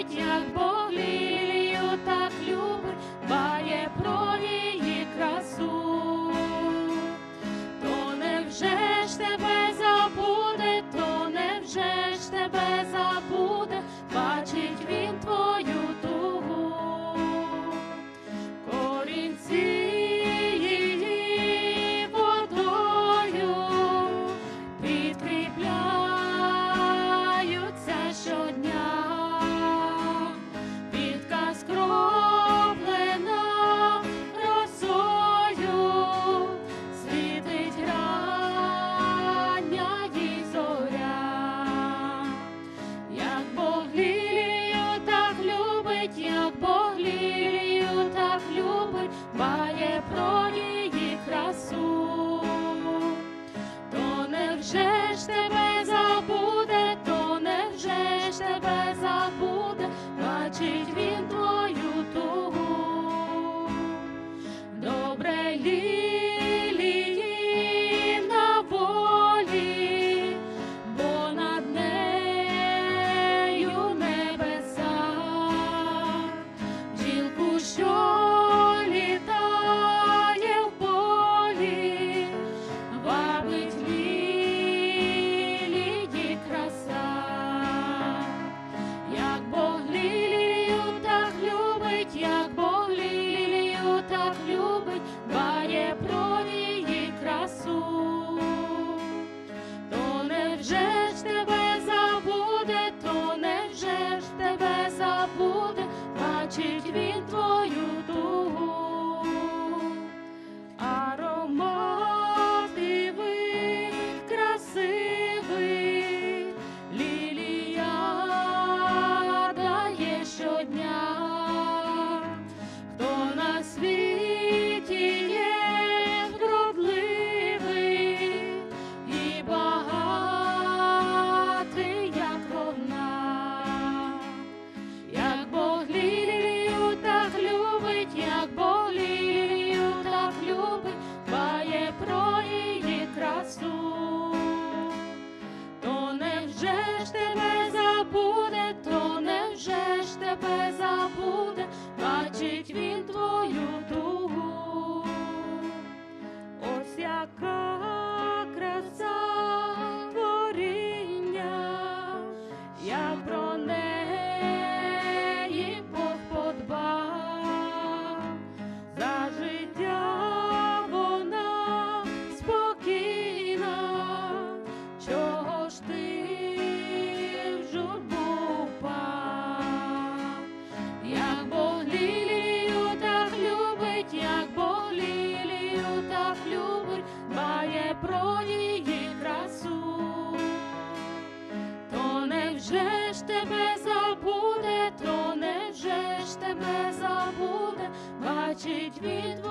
життя. бачить, як так любить, дбає про красу, то невже ж тебе? Він твій ж тебе забуде, то невже ж тебе забуде. невже ж тебе забуде, то невже ж тебе забуде, бачить від.